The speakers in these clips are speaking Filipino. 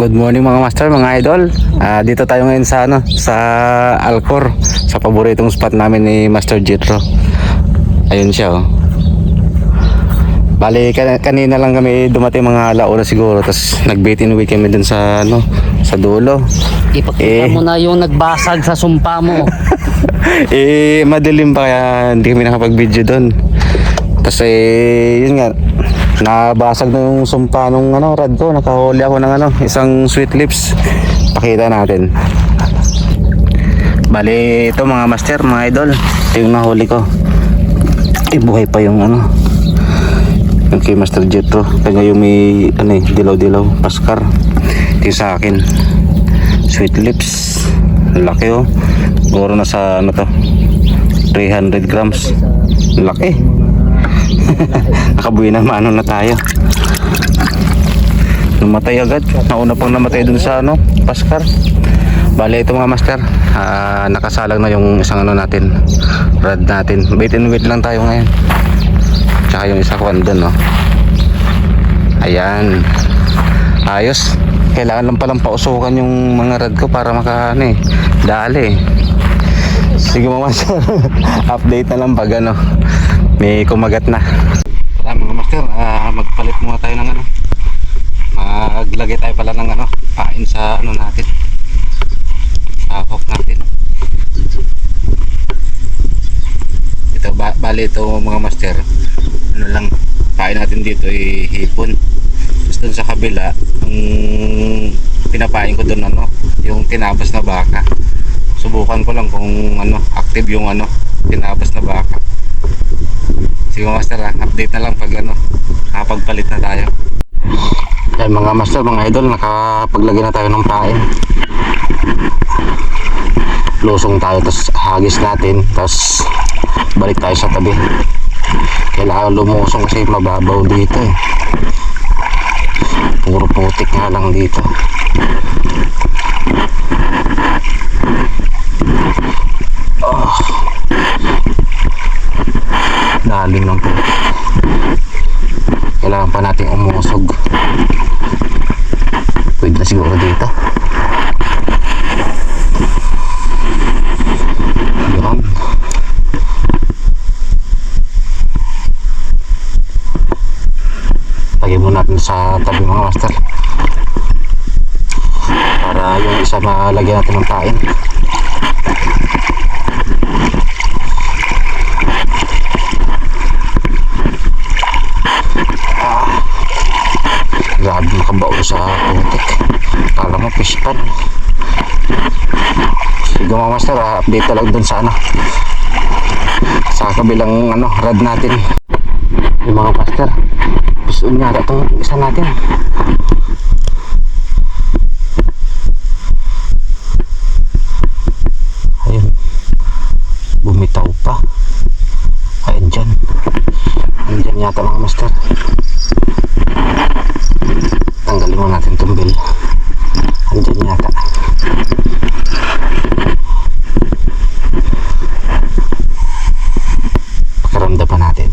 Good morning mga master, mga idol. Ah, dito tayo ngayon sa ano, sa Alcor, sa paboritong spot namin ni Master Jitro. Ayun siya oh. Bali kan- kanina lang kami dumating mga alauna siguro tapos nag-bait in week kami dun sa ano, sa dulo. Ipakita Eh. mo na yung nagbasag sa sumpa mo. eh madilim pa kaya hindi kami nakapag-video doon. Tapos eh yun nga nabasag na yung sumpa nung ano rad ko, nakahuli ako ng ano, isang sweet lips. Pakita natin. Bali ito mga master, mga idol. Ito yung nahuli ko. Eh buhay pa yung ano. Yung kay Master Jetro. Kaya yung may ano eh, dilaw-dilaw, paskar. Ito yung sa akin. Sweet lips. Laki oh. Siguro na sa ano to. 300 grams. Laki. Nakabuhi na maano na tayo. Namatay agad. Nauna pang namatay dun sa ano, Paskar. Bale ito mga master, ah, nakasalang na yung isang ano natin, rad natin. Wait and wait lang tayo ngayon. Tsaka yung isa ko andun, no. Ayan. Ayos. Kailangan lang palang pausukan yung mga rad ko para maka ano eh, dali. Sige mga master, update na lang pag ano, may kumagat na. Tara mga master, ah, magpalit muna tayo ng ano. Maglagay tayo pala ng ano, pain sa ano natin. Sa hook natin. Ito, ba bali ito mga master. Ano lang, pain natin dito ay hipon. Tapos sa kabila, ang pinapain ko dun ano, yung tinabas na baka. Subukan ko lang kung ano, active yung ano, tinabas na baka. Sige master ha, update na lang pag ano, nakapagpalit na tayo. Ay mga master, mga idol, nakapaglagay na tayo ng pain. Lusong tayo, tapos hagis natin, tapos balik tayo sa tabi. Kailangan lumusong kasi mababaw dito eh. Puro putik nga lang dito. Oh. Daling ng putik. Kailangan pa natin umusog. Pwede na siguro dito. Yun. Lagay mo natin sa tabi mga master. Para yung isa malagyan natin ng pain. Grabe makabaon sa putik. Kala pan. Sige mga master, ah, update talaga dun sa ano. Sa kabilang ano, rad natin. Yung mga master. Gusto niya itong isa natin. Ayun. Bumitaw pa. Ayun dyan. Ayun yata mga master. Tanggalin mo natin itong bill. Andyan yata. Pakiramdam pa natin.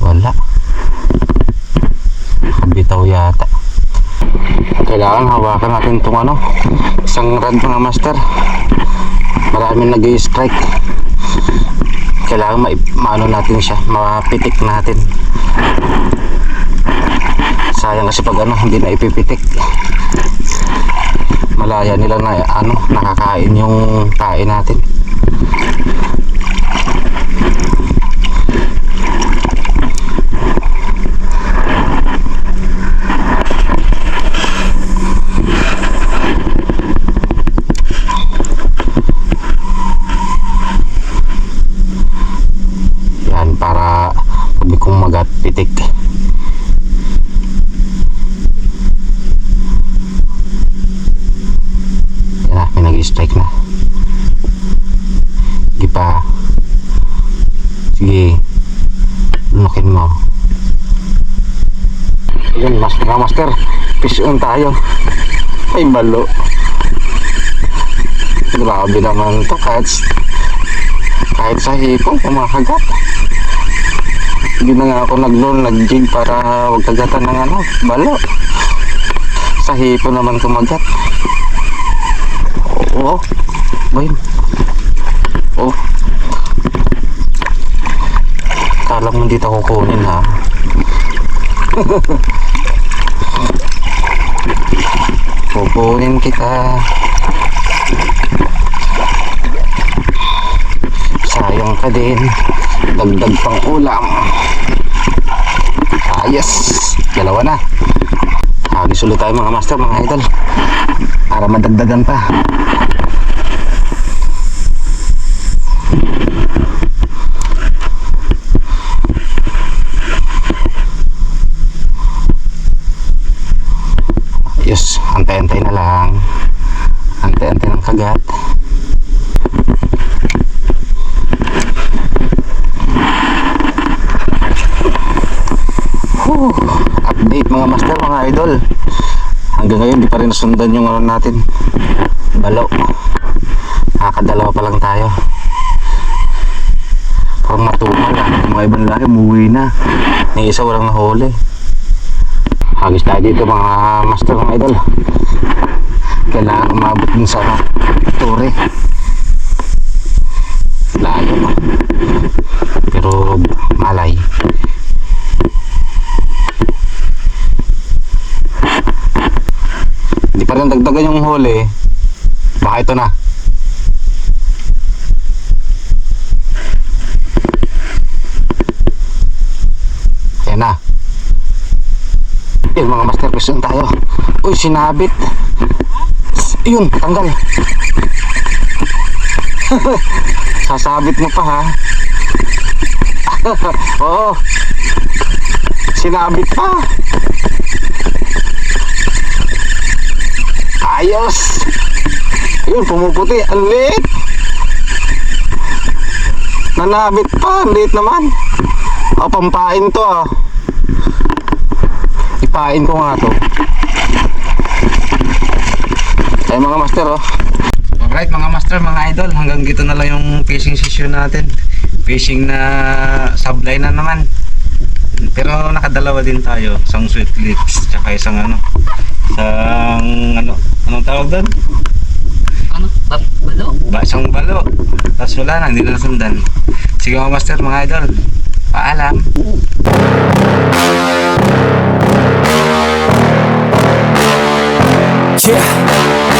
Wala. Kabitaw yata. Kailangan hawakan natin itong ano, isang rad mga master. Maraming nag strike Kailangan ma maano natin siya, mapitik natin. Sayang kasi pag ano, hindi na ipipitik. Malaya nila na ano, nakakain yung kain natin. Master, fish on tayo. Ay, balo. Grabe naman to kahit kahit sa hipon, kumakagat. Hindi na nga ako nag-loan, nag-jig para wag kagatan ng ano, balo. Sa hipon naman kumagat. Oo. Boy. Oh. Kala mo dito ako kunin ha. Kukunin kita. Sayang ka din. Dagdag pang ulam. Ayos. Dalawa na. Hagis ulit tayo mga master, mga idol. Para madagdagan pa. Yes, antay-antay na lang. Antay-antay ng kagat. Whew. Update mga master, mga idol. Hanggang ngayon, di pa rin nasundan yung ano natin. Balo. Nakakadalawa pa lang tayo. Parang matumal mga ibang laki, umuwi na. Yung isa walang nahuli. Hagis tayo dito mga master, mga idol. Kailangan umabot din sa tore. Layo. Pero malay. Hindi pa rin dagdagan yung huli. Baka ito na. Ayan na. Yun mga master question tayo. Uy, sinabit. Yun, tanggal. Sasabit mo pa ha. Oo. Sinabit pa. Ayos. Yun, pumuputi. Ang liit. Nanabit pa. Ang liit naman. O, pampain to ah. Ipain ko nga to. Ay mga master oh. Alright mga master, mga idol, hanggang dito na lang yung fishing session natin. Fishing na sablay na naman. Pero nakadalawa din tayo, isang sweet lips, tsaka isang ano, isang ano, anong tawag doon? Ano? Balo? Ba, isang balo. Tapos wala na, hindi na nasundan. Sige mga master, mga idol, paalam. Yeah.